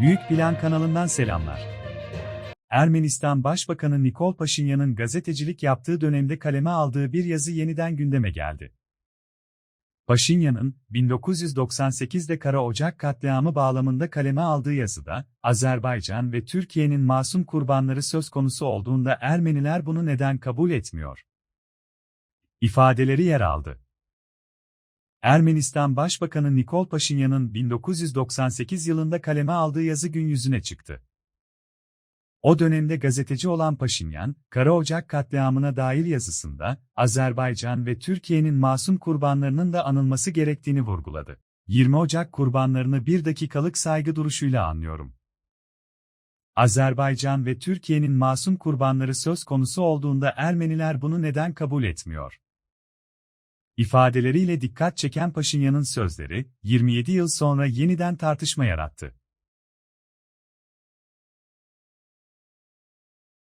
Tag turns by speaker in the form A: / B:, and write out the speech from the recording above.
A: Büyük Plan kanalından selamlar. Ermenistan Başbakanı Nikol Paşinyan'ın gazetecilik yaptığı dönemde kaleme aldığı bir yazı yeniden gündeme geldi. Paşinyan'ın 1998'de Kara Ocak katliamı bağlamında kaleme aldığı yazıda, Azerbaycan ve Türkiye'nin masum kurbanları söz konusu olduğunda Ermeniler bunu neden kabul etmiyor? ifadeleri yer aldı. Ermenistan Başbakanı Nikol Paşinyan'ın 1998 yılında kaleme aldığı yazı gün yüzüne çıktı. O dönemde gazeteci olan Paşinyan, Kara Ocak katliamına dair yazısında, Azerbaycan ve Türkiye'nin masum kurbanlarının da anılması gerektiğini vurguladı. 20 Ocak kurbanlarını bir dakikalık saygı duruşuyla anlıyorum. Azerbaycan ve Türkiye'nin masum kurbanları söz konusu olduğunda Ermeniler bunu neden kabul etmiyor? İfadeleriyle dikkat çeken Paşinyan'ın sözleri, 27 yıl sonra yeniden tartışma yarattı.